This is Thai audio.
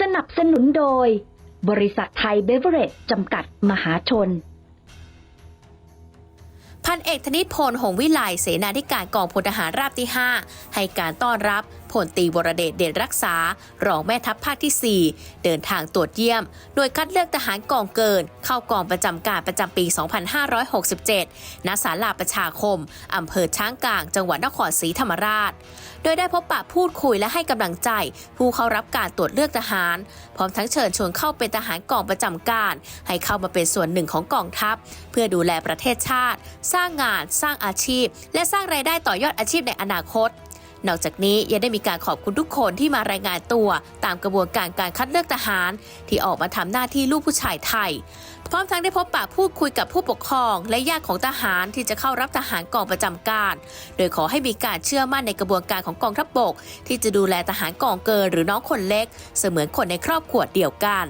สนับสนุนโดย บริษัทไทยเบเวอเรจจำกัดมหาชน พันเอกธนิตพล หงวิไลเสนาธิการกองพลทหารราบที่ 5 ให้การต้อนรับพลตีวรเดชเดชรักษา รองแม่ทัพภาคที่ 4 เดินทางตรวจเยี่ยมโดยคัดเลือกทหารกองเกิน เข้ากองประจำการประจำปี 2567 ณ ศาลาประชาคม อำเภอช้างกลาง จังหวัดนครศรีธรรมราช โดยได้พบปะพูดคุยและให้กำลังใจ ผู้เข้ารับการตรวจเลือกทหาร พร้อมทั้งเชิญชวนเข้าเป็นทหารกองประจำการ ให้เข้ามาเป็นส่วนหนึ่งของกองทัพ เพื่อดูแลประเทศชาติ สร้างงาน สร้างอาชีพ และสร้างรายได้ต่อยอดอาชีพในอนาคต นอกจากนี้ยังได้มีการขอบคุณทุกคนที่มารายงานตัวตามกระบวนการการคัดเลือกทหาร ที่ออกมาทำหน้าที่ลูกผู้ชายไทย พร้อมทั้งได้พบปะพูดคุยกับผู้ปกครอง และญาติของทหารที่จะเข้ารับทหารกองประจำการ โดยขอให้มีการเชื่อมั่นในกระบวนการของกองทัพบกที่จะดูแลทหารกองเกินหรือน้องคนเล็ก เสมือนคนในครอบครัวเดียวกัน